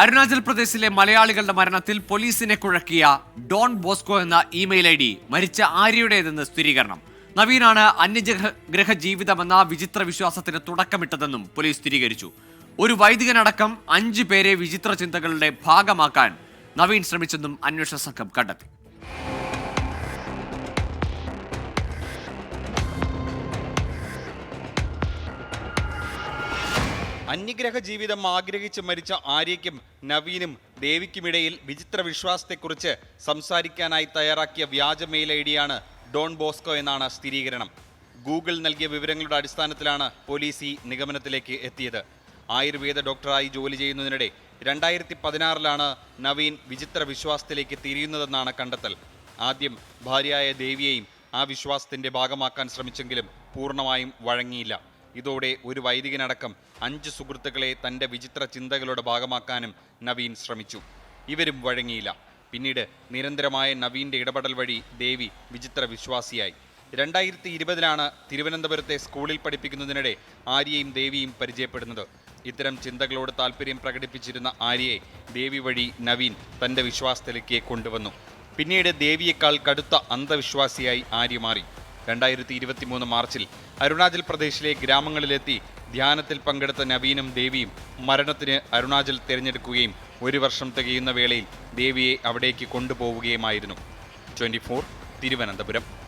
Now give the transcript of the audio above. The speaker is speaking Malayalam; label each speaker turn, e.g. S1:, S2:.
S1: അരുണാചൽ പ്രദേശിലെ മലയാളികളുടെ മരണത്തിൽ പോലീസിനെ കുഴക്കിയ ഡോൺ ബോസ്കോ എന്ന ഇമെയിൽ ഐ ഡി മരിച്ച ആര്യയുടേതെന്ന് സ്ഥിരീകരണം. നവീനാണ് അന്യഗ്രഹ ജീവിതമെന്ന വിചിത്ര വിശ്വാസത്തിന് തുടക്കമിട്ടതെന്നും പോലീസ് സ്ഥിരീകരിച്ചു. ഒരു വൈദികനടക്കം അഞ്ചു പേരെ വിചിത്ര ചിന്തകളുടെ ഭാഗമാക്കാൻ നവീൻ ശ്രമിച്ചെന്നും അന്വേഷണ സംഘം കണ്ടെത്തി.
S2: അന്യഗ്രഹ ജീവിതം ആഗ്രഹിച്ച് മരിച്ച ആര്യയ്ക്കും നവീനും ദേവിക്കുമിടയിൽ വിചിത്ര വിശ്വാസത്തെക്കുറിച്ച് സംസാരിക്കാനായി തയ്യാറാക്കിയ വ്യാജ മെയിൽ ഐ ഡിയാണ് ഡോൺ ബോസ്കോ എന്നാണ് സ്ഥിരീകരണം. ഗൂഗിൾ നൽകിയ വിവരങ്ങളുടെ അടിസ്ഥാനത്തിലാണ് പോലീസ് ഈ നിഗമനത്തിലേക്ക് എത്തിയത്. ആയുർവേദ ഡോക്ടറായി ജോലി ചെയ്യുന്നതിനിടെ രണ്ടായിരത്തി പതിനാറിലാണ് നവീൻ വിചിത്ര വിശ്വാസത്തിലേക്ക് തിരിയുന്നതെന്നാണ് കണ്ടെത്തൽ. ആദ്യം ഭാര്യയായ ദേവിയെയും ആ വിശ്വാസത്തിന്റെ ഭാഗമാക്കാൻ ശ്രമിച്ചെങ്കിലും പൂർണമായും വഴങ്ങിയില്ല. ഇതോടെ ഒരു വൈദികനടക്കം അഞ്ച് സുഹൃത്തുക്കളെ തന്റെ വിചിത്ര ചിന്തകളുടെ ഭാഗമാക്കാനും നവീൻ ശ്രമിച്ചു. ഇവരും വഴങ്ങിയില്ല. പിന്നീട് നിരന്തരമായ നവീന്റെ ഇടപെടൽ വഴി ദേവി വിചിത്ര വിശ്വാസിയായി. രണ്ടായിരത്തി ഇരുപതിലാണ് തിരുവനന്തപുരത്തെ സ്കൂളിൽ പഠിപ്പിക്കുന്നതിനിടെ ആര്യയും ദേവിയും പരിചയപ്പെടുന്നത്. ഇത്തരം ചിന്തകളോട് താല്പര്യം പ്രകടിപ്പിച്ചിരുന്ന ആര്യയെ ദേവി വഴി നവീൻ തന്റെ വിശ്വാസത്തിലേക്ക് കൊണ്ടുവന്നു. പിന്നീട് ദേവിയേക്കാൾ കടുത്ത അന്ധവിശ്വാസിയായി ആര്യ മാറി രണ്ടായിരത്തി ഇരുപത്തി മൂന്ന് മാർച്ചിൽ അരുണാചൽ പ്രദേശിലെ ഗ്രാമങ്ങളിലെത്തി ധ്യാനത്തിൽ പങ്കെടുത്ത നവീനും ദേവിയും മരണത്തിന് അരുണാചൽ തിരഞ്ഞെടുക്കുകയും ഒരു വർഷം തികയുന്ന വേളയിൽ ദേവിയെ അവിടേക്ക് കൊണ്ടുപോവുകയുമായിരുന്നു. ട്വന്റി തിരുവനന്തപുരം.